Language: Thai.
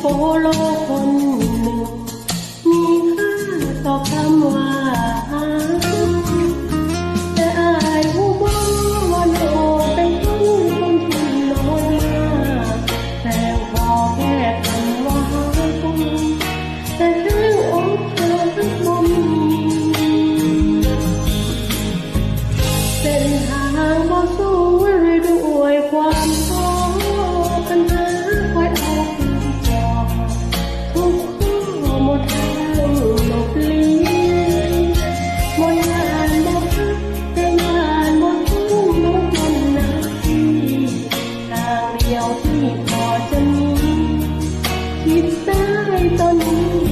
โปโลคนหนึ่ง มีค่าต่อคำว่าแต่อายผู้มองว่าโนเป็นผู้คนทุนโลหน้าแต่พอแค่คำว่าหาคงแต่ทั้งองค์เธอทั้งมุมเป็นทางม่สู้ เดียวที่พอจะมีคิดได้ตอนนี้